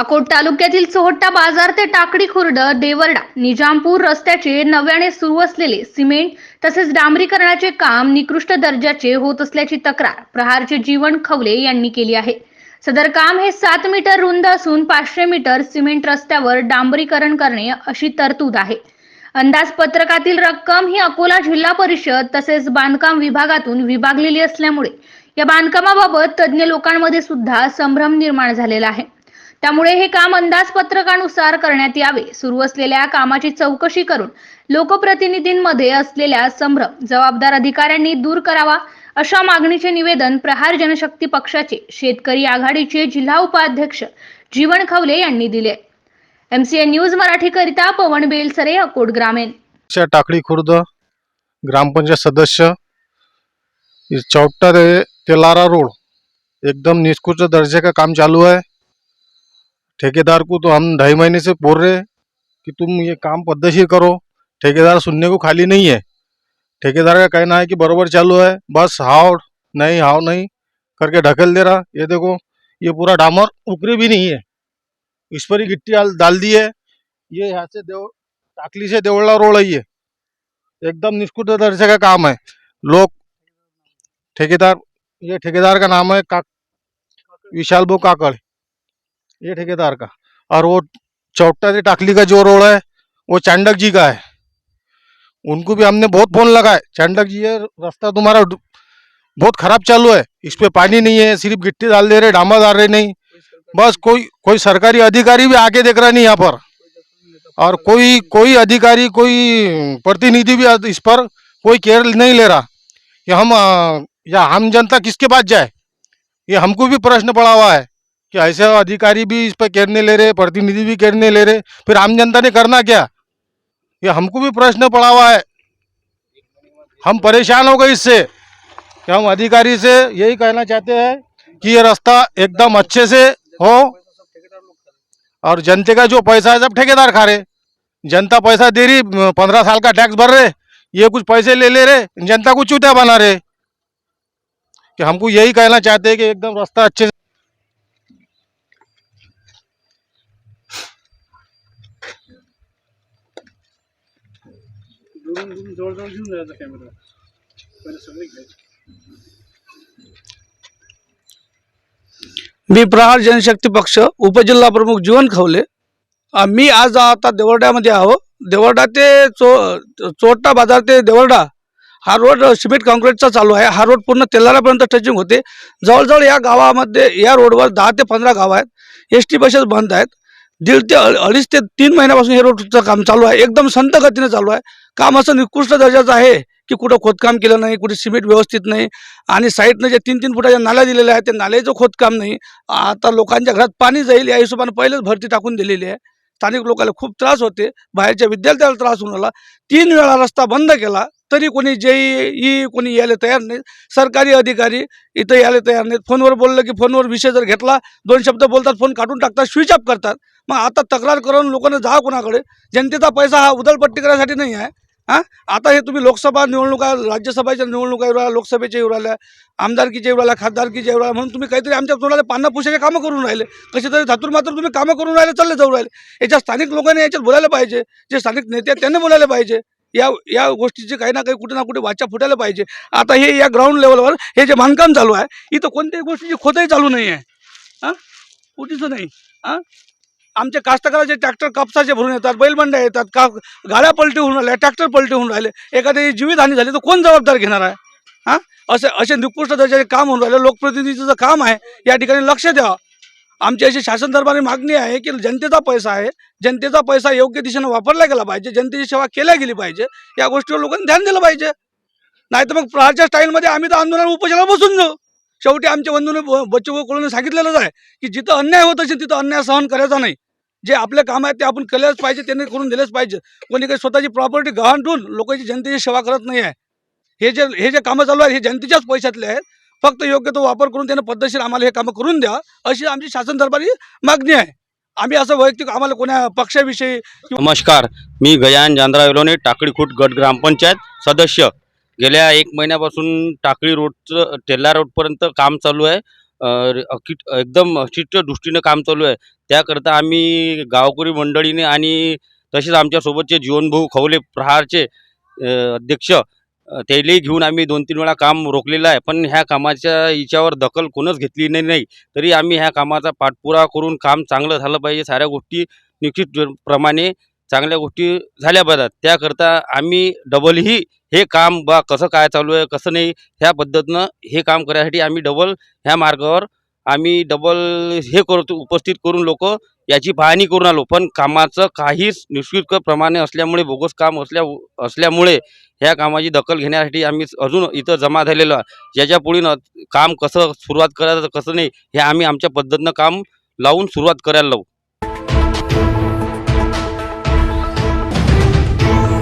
अकोट तालुक्यातील चोहट्टा बाजार ते टाकडी खुर्द देवर्डा निजामपूर रस्त्याचे नव्याने सुरू असलेले सिमेंट तसेच डांबरीकरणाचे काम निकृष्ट दर्जाचे होत असल्याची तक्रार प्रहारचे जीवन खवले यांनी केली आहे. सदर काम हे सात मीटर रुंद असून पाचशे मीटर सिमेंट रस्त्यावर डांबरीकरण करणे अशी तरतूद आहे. अंदाजपत्रकातील रक्कम ही अकोला जिल्हा परिषद तसेच बांधकाम विभागातून विभागलेली असल्यामुळे या बांधकामाबाबत तज्ज्ञ लोकांमध्ये सुद्धा संभ्रम निर्माण झालेला आहे. त्यामुळे हे काम अंदाजपत्रकानुसार करण्यात यावे. सुरू असलेल्या कामाची चौकशी करून लोकप्रतिनिधींमध्ये असलेल्या संभ्रम जबाबदार अधिकाऱ्यांनी दूर करावा अशा मागणीचे निवेदन प्रहार जनशक्ती पक्षाचे शेतकरी आघाडीचे जिल्हा उपाध्यक्ष जीवन खवले यांनी दिले. एमसीए न्यूज मराठीकरिता पवन बेलसरे अकोट ग्रामीण. टाकळी खुर्द ग्रामपंचायत सदस्य चौटर तेलारा रोड. एकदम निष्कृष्ट दर्जे का काम चालू है ठेकेदार को तो हम ढाई महीने से बोल रहे कि तुम ये काम पद्धतशीर करो। ठेकेदार सुनने को खाली नहीं है। ठेकेदार का कहना है कि बरोबर चालू है। बस हाव नहीं हाव नहीं करके ढकेल दे रहा। ये देखो, ये पूरा डामर उकरी भी नहीं है। इस पर ही गिट्टी डाल- दी है। ये यहाँ से देव, टाकली से देवड़ा रोड है एकदम निष्कुट दर्जे का काम है। लोग, ठेकेदार, ये ठेकेदार का नाम है का विशाल बो काकड़। ये ठेकेदार का। और वो चौट्टा से टाकली का जो रोड है, वो चांडक जी का है। उनको भी हमने बहुत फ़ोन लगाए, चांडक जी, ये रास्ता तुम्हारा बहुत खराब चालू है, इस पे पानी नहीं है, सिर्फ़ गिट्टी डाल दे रहे, डामा डाल रहे नहीं। बस कोई कोई सरकारी अधिकारी भी आके देख रहा नहीं यहाँ पर। और कोई कोई अधिकारी, कोई प्रतिनिधि भी इस पर कोई केयर नहीं ले रहा। कि हम या हम जनता किसके पास जाए? ये हमको भी प्रश्न पड़ा हुआ है। कि ऐसे अधिकारी भी इस पर केयर ले रहे, प्रतिनिधि भी केयर ले रहे, फिर आम जनता ने करना क्या? ये हमको भी प्रश्न पड़ा हुआ है। हम परेशान हो गए इससे। कि हम अधिकारी से यही कहना चाहते हैं कि ये रास्ता एकदम अच्छे से हो और जनता का जो पैसा है, सब ठेकेदार खा रहे। जनता पैसा दे रही, पंद्रह साल का टैक्स भर रहे, ये कुछ पैसे ले ले रहे, जनता को चूतिया बना रहे। कि हमको यही कहना चाहते हैं कि एकदम रास्ता अच्छे से दुरून दुरून जवळजवळ घेऊन जायचा कॅमेरा पहिले सगळे घ्यायचे मी प्रहार जनशक्ती पक्ष उपजिल्हा प्रमुख जीवन खवले. मी आज आता देवर्ड्यामध्ये आहो. देवर्डा ते चो चोरटा बाजार ते देवर्डा हा रोड सिमेंट कॉन्क्रीटचा चालू आहे. हा रोड पूर्ण तेलारापर्यंत टचिंग होते. जवळजवळ या गावामध्ये या रोडवर दहा ते पंधरा गाव आहेत. एस टी बसेस बंद आहेत. दीड ते अडीच ते तीन महिन्यापासून हे रोडचं काम चालू आहे. एकदम संत गतीने चालू आहे. काम असं निकृष्ट दर्जाचं आहे की कुठं खोदकाम केलं नाही कुठे सिमेंट व्यवस्थित नाही आणि साईडनं जे तीन तीन फुटाच्या नाल्या दिलेल्या आहेत त्या नाल्याचं खोदकाम नाही. आता लोकांच्या घरात पाणी जाईल या हिशोबाने पहिलेच भरती टाकून दिलेली आहे. स्थानिक लोकांना खूप त्रास होते. बाहेरच्या विद्यार्थ्याला त्रास होऊन राहिला. तीन वेळा रस्ता बंद केला. तरी कोणी जे ई कोणी यायला तयार नाही. सरकारी अधिकारी इथं यायला तयार नाहीत. फोनवर बोललं की फोनवर विषय जर घेतला दोन शब्द बोलतात फोन काढून टाकतात स्विच ऑफ करतात. मग आता तक्रार करून लोकांना जा कोणाकडे? जनतेचा पैसा हा उदलपट्टी करायसाठी नाही आहे. हां? आता हे तुम्ही लोकसभा निवडणुका राज्यसभेच्या निवडणुका येऊ राहिल्या लोकसभेच्या येऊ राहिल्या आमदारकीच्या येऊ राहिल्या खासदारकीच्या येऊ राहिल्या म्हणून तुम्ही काहीतरी आमच्या तोंडाला पानं पुशाचे कामं करून राहिले. कसे तरी धातूर मात्र तुम्ही कामं करून राहिले चालले जाऊ राहिले. याच्या स्थानिक लोकांनी याच्यात बोलायला पाहिजे. जे स्थानिक नेते आहेत त्यांनी बोलायला पाहिजे. या या गोष्टीचे काही ना काही कुठे ना कुठे वाचा फुटायला पाहिजे. आता हे या ग्राउंड लेवलवर हे जे बांधकाम चालू आहे इथं कोणत्याही गोष्टीची खोदही चालू नाही आहे. हां? कुठेच नाही. हां? आमच्या कास्तकाराचे ट्रॅक्टर कापसाचे भरून येतात बैलबंड्या येतात का गाड्या पलटी होऊन राहिल्या ट्रॅक्टर पलटी होऊन राहिले एखादी जीवितहानी झाली तर कोण जबाबदार घेणार आहे? हां? असे असे निकृष्ट दर्जाचे काम होऊन राहिले लोकप्रतिनिधीचं काम आहे या ठिकाणी लक्ष द्यावं आमची अशी शासन दरबारी मागणी आहे की जनतेचा पैसा आहे. जनतेचा पैसा योग्य दिशेनं वापरला गेला पाहिजे. जनतेची सेवा केल्या गेली पाहिजे. या गोष्टीवर लोकांनी ध्यान दिलं पाहिजे. नाही तर मग प्रहारच्या स्टाईलमध्ये आम्ही तर आंदोलन उपोषणाला बसून जाऊ. शेवटी आमच्या बंधूने बच्चू कडून सांगितलेलंच आहे की जिथं अन्याय होत असेल तिथं अन्याय सहन करायचा नाही. जे आपलं काम आहे ते आपण केलंच पाहिजे त्यांनी करून दिलंच पाहिजे. कोणी काही स्वतःची प्रॉपर्टी गहाण ठेवून लोकांची जनतेची सेवा करत नाही आहे हे जे हे जे कामं चालू आहेत हे जनतेच्याच पैशातले आहेत. फक्त योग्य तो वापर करून त्यांना पद्धतशीर आम्हाला हे कामं करून द्या अशी आमची शासन दरबारी मागणी आहे. आम्ही असं वैयक्तिक आम्हाला कोण्या पक्षाविषयी नमस्कार. मी गयान जानरा विलोने टाकळीखूट गट ग्रामपंचायत सदस्य. गेल्या एक महिन्यापासून टाकळी रोडचं टेल्ला रोडपर्यंत काम चालू आहे. एकदम अशिष्ट दृष्टीनं काम चालू आहे. त्याकरता आम्ही गावकरी मंडळीने आणि तसेच आमच्यासोबतचे जीवनभाऊ खवले प्रहारचे अध्यक्ष त्यालाही घेऊन आम्ही दोन तीन वेळा काम रोखलेलं आहे. पण ह्या कामाच्या हिच्यावर दखल कोणच घेतली नाही नाही. तरी आम्ही ह्या कामाचा पाठपुरावा करून काम चांगलं झालं पाहिजे. साऱ्या गोष्टी निश्चित प्रमाणे चांगल्या गोष्टी झाल्या पाहिजेत. त्याकरता आम्ही डबलही हे काम बा कसं काय चालू आहे कसं नाही ह्या पद्धतीनं हे काम करायसाठी आम्ही डबल ह्या मार्गावर आम्ही डबल हे करतो उपस्थित करून लोक याची पाहणी करून आलो. पण कामाचं काहीच निशुल्क प्रमाणे असल्यामुळे बोगस काम असल्या असल्यामुळे ह्या कामाची दखल घेण्यासाठी आम्ही अजून इथं जमा झालेलो आहे. पुढे काम कसं सुरुवात करायचं कसं नाही हे आम्ही आमच्या पद्धतीनं काम लावून सुरुवात करायला लावू.